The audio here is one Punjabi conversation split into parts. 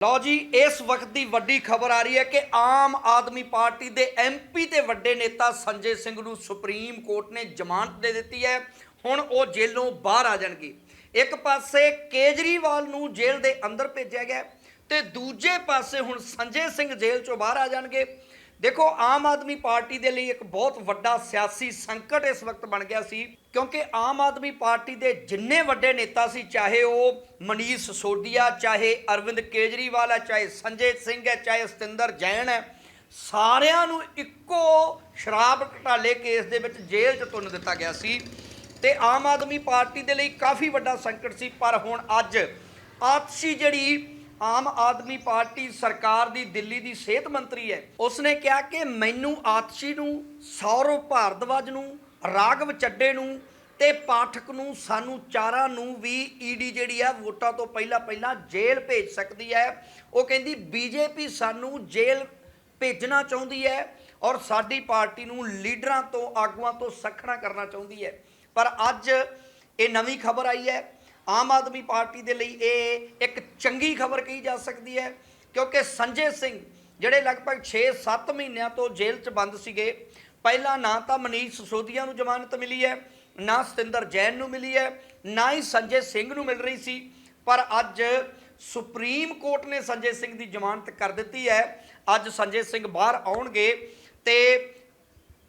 ਲਓ ਜੀ, ਇਸ ਵਕਤ ਦੀ ਵੱਡੀ ਖਬਰ ਆ ਰਹੀ ਹੈ ਕਿ ਆਮ ਆਦਮੀ ਪਾਰਟੀ ਦੇ ਐਮਪੀ ਤੇ ਵੱਡੇ ਨੇਤਾ ਸੰਜੇ ਸਿੰਘ ਨੂੰ ਸੁਪਰੀਮ ਕੋਰਟ ਨੇ ਜ਼ਮਾਨਤ ਦੇ ਦਿੱਤੀ ਹੈ। ਹੁਣ ਉਹ ਜੇਲ੍ਹੋਂ ਬਾਹਰ ਆ ਜਾਣਗੇ। ਇੱਕ ਪਾਸੇ ਕੇਜਰੀਵਾਲ ਨੂੰ ਜੇਲ੍ਹ ਦੇ ਅੰਦਰ ਭੇਜਿਆ ਗਿਆ ਤੇ ਦੂਜੇ ਪਾਸੇ ਹੁਣ ਸੰਜੇ ਸਿੰਘ ਜੇਲ੍ਹ ਚੋਂ ਬਾਹਰ ਆ ਜਾਣਗੇ। ਦੇਖੋ, ਆਮ ਆਦਮੀ ਪਾਰਟੀ ਦੇ ਲਈ ਇੱਕ ਬਹੁਤ ਵੱਡਾ ਸਿਆਸੀ ਸੰਕਟ ਇਸ ਵਕਤ ਬਣ ਗਿਆ ਸੀ, ਕਿਉਂਕਿ ਆਮ ਆਦਮੀ ਪਾਰਟੀ ਦੇ ਜਿੰਨੇ ਵੱਡੇ ਨੇਤਾ ਸੀ, ਚਾਹੇ ਉਹ ਮਨੀਸ਼ ਸੋਡੀਆ ਚਾਹੇ ਅਰਵਿੰਦ ਕੇਜਰੀਵਾਲ ਹੈ, ਚਾਹੇ ਸੰਜੇ ਸਿੰਘ ਹੈ, ਚਾਹੇ ਸਤਿੰਦਰ ਜੈਨ ਹੈ, ਸਾਰਿਆਂ ਨੂੰ ਇੱਕੋ ਸ਼ਰਾਬ ਘਟਾਲੇ ਕੇਸ ਦੇ ਵਿੱਚ ਜੇਲ੍ਹ 'ਚ ਤੁੰਨ ਦਿੱਤਾ ਗਿਆ ਸੀ। ਤੇ ਆਮ ਆਦਮੀ ਪਾਰਟੀ ਦੇ ਲਈ ਕਾਫੀ ਵੱਡਾ ਸੰਕਟ ਸੀ, ਪਰ ਹੁਣ ਅੱਜ ਆਪਸੀ ਜਿਹੜੀ ਆਮ ਆਦਮੀ ਪਾਰਟੀ ਸਰਕਾਰ ਦੀ ਦਿੱਲੀ ਦੀ ਸਿਹਤ ਮੰਤਰੀ ਹੈ। ਉਸਨੇ ਕਿਹਾ ਕਿ ਮੈਨੂੰ ਆਤਸ਼ੀ ਨੂੰ, ਸੌਰਵ ਭਾਰਦਵਾਜ ਨੂੰ ਰਾਗਵ ਚੱਡੇ ਨੂੰ ਤੇ ਪਾਠਕ ਨੂੰ, ਸਾਨੂੰ ਚਾਰਾਂ ਨੂੰ ਵੀ ਈਡੀ ਜਿਹੜੀ ਹੈ ਵੋਟਾਂ ਤੋਂ ਪਹਿਲਾਂ ਪਹਿਲਾਂ ਜੇਲ੍ਹ ਭੇਜ ਸਕਦੀ ਹੈ। ਉਹ ਕਹਿੰਦੀ ਬੀਜੇਪੀ ਸਾਨੂੰ ਜੇਲ੍ਹ ਭੇਜਣਾ ਚਾਹੁੰਦੀ ਹੈ ਔਰ ਸਾਡੀ ਪਾਰਟੀ ਨੂੰ ਲੀਡਰਾਂ ਤੋਂ, ਆਗੂਆਂ ਤੋਂ ਸਖਣਾ ਕਰਨਾ ਚਾਹੁੰਦੀ ਹੈ। ਪਰ ਅੱਜ ਇਹ ਨਵੀਂ ਖਬਰ ਆਈ ਹੈ। ਆਮ ਆਦਮੀ ਪਾਰਟੀ ਦੇ ਲਈ ਇਹ ਇੱਕ ਚੰਗੀ ਖਬਰ ਕਹੀ ਜਾ ਸਕਦੀ ਹੈ, ਕਿਉਂਕਿ ਸੰਜੇ ਸਿੰਘ ਜਿਹੜੇ ਲਗਭਗ 6-7 ਮਹੀਨਿਆਂ ਤੋਂ ਜੇਲ੍ਹ 'ਚ ਬੰਦ ਸੀਗੇ, ਪਹਿਲਾਂ ਨਾ ਤਾਂ ਮਨੀਸ਼ ਸਿਸੋਦੀਆ ਨੂੰ ਜ਼ਮਾਨਤ ਮਿਲੀ ਹੈ, ਨਾ ਸਤਿੰਦਰ ਜੈਨ ਨੂੰ ਮਿਲੀ ਹੈ, ਨਾ ਹੀ ਸੰਜੇ ਸਿੰਘ ਨੂੰ ਮਿਲ ਰਹੀ ਸੀ, ਪਰ ਅੱਜ ਸੁਪਰੀਮ ਕੋਰਟ ਨੇ ਸੰਜੇ ਸਿੰਘ ਦੀ ਜ਼ਮਾਨਤ ਕਰ ਦਿੱਤੀ ਹੈ, ਅੱਜ ਸੰਜੇ ਸਿੰਘ ਬਾਹਰ ਆਉਣਗੇ ਤੇ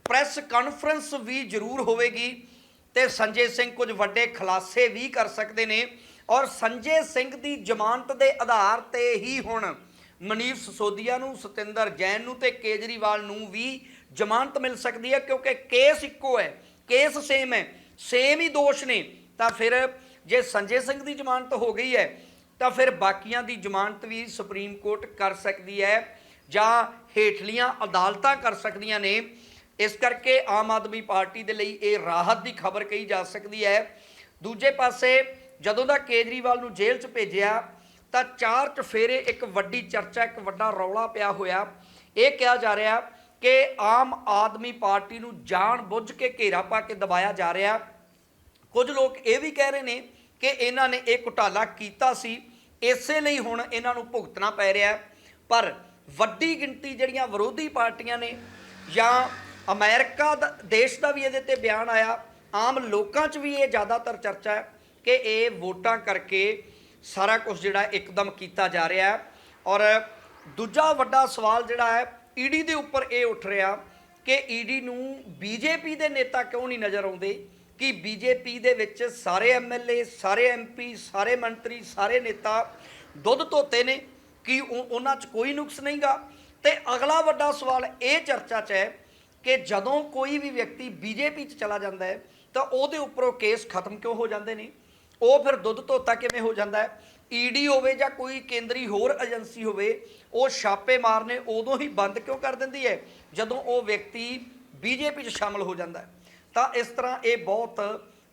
ਪ੍ਰੈਸ ਕਾਨਫਰੰਸ ਵੀ ਜ਼ਰੂਰ ਹੋਵੇਗੀ। ਤੇ ਸੰਜੇ ਸਿੰਘ ਕੁਝ ਵੱਡੇ ਖੁਲਾਸੇ ਵੀ ਕਰ ਸਕਦੇ ਨੇ। ਔਰ ਸੰਜੇ ਸਿੰਘ ਦੀ ਜ਼ਮਾਨਤ ਦੇ ਆਧਾਰ ਤੇ ਹੀ ਹੁਣ ਮਨੀਸ਼ ਸੋਦੀਆ ਨੂੰ, ਸਤਿੰਦਰ ਜੈਨ ਨੂੰ ਤੇ ਕੇਜਰੀਵਾਲ ਨੂੰ ਵੀ ਜ਼ਮਾਨਤ ਮਿਲ ਸਕਦੀ ਹੈ, ਕਿਉਂਕਿ ਕੇਸ ਇੱਕੋ ਹੈ, ਕੇਸ ਸੇਮ ਹੈ ਸੇਮ ਹੀ ਦੋਸ਼ ਨੇ। ਤਾਂ ਫਿਰ ਜੇ ਸੰਜੇ ਸਿੰਘ ਦੀ ਜ਼ਮਾਨਤ ਹੋ ਗਈ ਹੈ, ਤਾਂ ਫਿਰ ਬਾਕੀਆਂ ਦੀ ਜ਼ਮਾਨਤ ਵੀ ਸੁਪਰੀਮ ਕੋਰਟ ਕਰ ਸਕਦੀ ਹੈ ਜਾਂ ਹੇਠਲੀਆਂ ਅਦਾਲਤਾਂ ਕਰ ਸਕਦੀਆਂ ਨੇ। ਇਸ ਕਰਕੇ ਆਮ ਆਦਮੀ ਪਾਰਟੀ ਦੇ ਲਈ ਇਹ ਰਾਹਤ ਦੀ ਖਬਰ ਕਹੀ ਜਾ ਸਕਦੀ ਹੈ। ਦੂਜੇ ਪਾਸੇ, ਜਦੋਂ ਦਾ ਕੇਜਰੀਵਾਲ ਨੂੰ ਜੇਲ੍ਹ 'ਚ ਭੇਜਿਆ, ਤਾਂ ਚਾਰ ਚਫੇਰੇ, ਇੱਕ ਵੱਡੀ ਚਰਚਾ, ਇੱਕ ਵੱਡਾ ਰੌਲਾ ਪਿਆ ਹੋਇਆ। ਇਹ ਕਿਹਾ ਜਾ ਰਿਹਾ ਕਿ ਆਮ ਆਦਮੀ ਪਾਰਟੀ ਨੂੰ ਜਾਣ ਬੁੱਝ ਕੇ ਘੇਰਾ ਪਾ ਕੇ ਦਬਾਇਆ ਜਾ ਰਿਹਾ। ਕੁਝ ਲੋਕ ਇਹ ਵੀ ਕਹਿ ਰਹੇ ਨੇ ਕਿ ਇਹਨਾਂ ਨੇ ਇਹ ਘੁਟਾਲਾ ਕੀਤਾ ਸੀ। ਇਸੇ ਲਈ ਹੁਣ ਇਹਨਾਂ ਨੂੰ ਭੁਗਤਣਾ ਪੈ ਰਿਹਾ। ਪਰ ਵੱਡੀ ਗਿਣਤੀ ਜਿਹੜੀਆਂ ਵਿਰੋਧੀ ਪਾਰਟੀਆਂ ਨੇ ਜਾਂ ਅਮਰੀਕਾ ਦਾ ਦੇਸ਼ ਦਾ ਵੀ ਇਹਦੇ ਤੇ ਬਿਆਨ ਆਇਆ। ਆਮ ਲੋਕਾਂ 'ਚ ਵੀ ਇਹ ਜ਼ਿਆਦਾਤਰ ਚਰਚਾ ਹੈ ਕਿ ਇਹ ਵੋਟਾਂ ਕਰਕੇ ਸਾਰਾ ਕੁਝ ਜਿਹੜਾ ਇੱਕਦਮ ਕੀਤਾ ਜਾ ਰਿਹਾ ਹੈ। ਔਰ ਦੂਜਾ ਵੱਡਾ ਸਵਾਲ ਜਿਹੜਾ ਹੈ, ਈਡੀ ਦੇ ਉੱਪਰ ਇਹ ਉੱਠ ਰਿਹਾ ਕਿ ਈਡੀ ਨੂੰ ਬੀਜੇਪੀ ਦੇ ਨੇਤਾ ਕਿਉਂ ਨਹੀਂ ਨਜ਼ਰ ਆਉਂਦੇ? ਕਿ ਬੀਜੇਪੀ ਦੇ ਵਿੱਚ ਸਾਰੇ ਐਮਐਲਏ ਸਾਰੇ ਐਮਪੀ ਸਾਰੇ ਮੰਤਰੀ, ਸਾਰੇ ਨੇਤਾ ਦੁੱਧ ਧੋਤੇ ਨੇ, ਕਿ ਉਹ- ਉਹਨਾਂ 'ਚ ਕੋਈ ਨੁਕਸ ਨਹੀਂਗਾ? ਤੇ ਅਗਲਾ ਵੱਡਾ ਸਵਾਲ ਇਹ ਚਰਚਾ 'ਚ ਹੈ ਕਿ ਜਦੋਂ ਕੋਈ ਵੀ ਵਿਅਕਤੀ ਬੀਜੇਪੀ 'ਚ ਚਲਾ ਜਾਂਦਾ ਹੈ, ਤਾਂ ਉਹਦੇ ਉੱਪਰੋਂ ਕੇਸ ਖਤਮ ਕਿਉਂ ਹੋ ਜਾਂਦੇ ਨੇ? ਉਹ ਫਿਰ ਦੁੱਧ ਧੋਤਾ ਕਿਵੇਂ ਹੋ ਜਾਂਦਾ ਹੈ? ਈਡੀ ਹੋਵੇ ਜਾਂ ਕੋਈ ਕੇਂਦਰੀ ਹੋਰ ਏਜੰਸੀ ਹੋਵੇ, ਉਹ ਛਾਪੇ ਮਾਰਨੇ ਉਦੋਂ ਹੀ ਬੰਦ ਕਿਉਂ ਕਰ ਦਿੰਦੀ ਹੈ? ਜਦੋਂ ਉਹ ਵਿਅਕਤੀ ਬੀਜੇਪੀ 'ਚ ਸ਼ਾਮਲ ਹੋ ਜਾਂਦਾ ਤਾਂ ਇਸ ਤਰ੍ਹਾਂ ਇਹ ਬਹੁਤ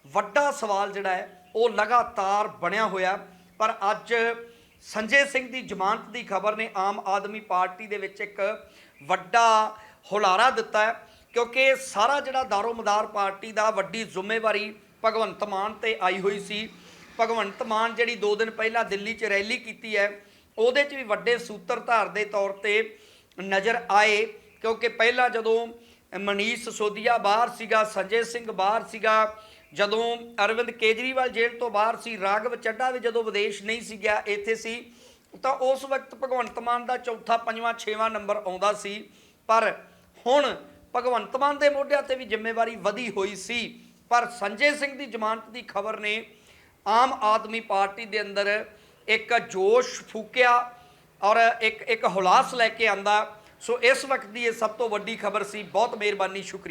ਵੱਡਾ ਸਵਾਲ ਜਿਹੜਾ ਹੈ, ਉਹ ਲਗਾਤਾਰ ਬਣਿਆ ਹੋਇਆ। ਪਰ ਅੱਜ ਸੰਜੇ ਸਿੰਘ ਦੀ ਜ਼ਮਾਨਤ ਦੀ ਖਬਰ ਨੇ ਆਮ ਆਦਮੀ ਪਾਰਟੀ ਦੇ ਵਿੱਚ ਇੱਕ ਵੱਡਾ ਹੁਲਾਰਾ ਦਿੱਤਾ ਹੈ, ਕਿਉਂਕਿ ਸਾਰਾ ਜਿਹੜਾ ਦਾਰੋਮਦਾਰ ਪਾਰਟੀ ਦਾ ਵੱਡੀ ਜ਼ਿੰਮੇਵਾਰੀ ਭਗਵੰਤ ਮਾਨ ਤੇ ਆਈ ਹੋਈ ਸੀ। ਭਗਵੰਤ ਮਾਨ ਜਿਹੜੀ 2 ਦਿਨ ਪਹਿਲਾਂ ਦਿੱਲੀ 'ਚ ਰੈਲੀ ਕੀਤੀ ਹੈ, ਉਹਦੇ 'ਚ ਵੀ ਵੱਡੇ ਸੂਤਰਧਾਰ ਦੇ ਤੌਰ ਤੇ ਨਜ਼ਰ ਆਏ, ਕਿਉਂਕਿ ਪਹਿਲਾਂ ਜਦੋਂ ਮਨੀਸ਼ ਸੋਦੀਆ ਬਾਹਰ ਸੀਗਾ, ਸੰਜੇ ਸਿੰਘ ਬਾਹਰ ਸੀਗਾ, ਜਦੋਂ ਅਰਵਿੰਦ ਕੇਜਰੀਵਾਲ ਜੇਲ੍ਹ ਤੋਂ ਬਾਹਰ ਸੀ, ਰਾਘਵ ਚੱਡਾ ਵੀ ਜਦੋਂ ਵਿਦੇਸ਼ ਨਹੀਂ ਸੀ ਗਿਆ, ਇੱਥੇ ਸੀ, ਤਾਂ ਉਸ ਵਕਤ ਭਗਵੰਤ ਮਾਨ ਦਾ ਚੌਥਾ, ਪੰਜਵਾਂ, ਛੇਵਾਂ ਨੰਬਰ ਆਉਂਦਾ ਸੀ। ਪਰ ਹੁਣ ਭਗਵੰਤ ਮਾਨ ਦੇ ਮੋਢਿਆਂ ਤੇ ਵੀ ਜ਼ਿੰਮੇਵਾਰੀ ਵਧੀ ਹੋਈ ਸੀ, ਪਰ ਸੰਜੇ ਸਿੰਘ ਦੀ ਜ਼ਮਾਨਤ ਦੀ ਖਬਰ ਨੇ ਆਮ ਆਦਮੀ ਪਾਰਟੀ ਦੇ ਅੰਦਰ ਇੱਕ ਜੋਸ਼ ਫੂਕਿਆ ਔਰ ਇੱਕ ਇੱਕ ਹੁਲਾਸ ਲੈ ਕੇ ਆਂਦਾ। ਸੋ ਇਸ ਵਕਤ ਦੀ ਇਹ ਸਭ ਤੋਂ ਵੱਡੀ ਖਬਰ ਸੀ। ਬਹੁਤ ਮਿਹਰਬਾਨੀ, ਸ਼ੁਕਰੀਆ।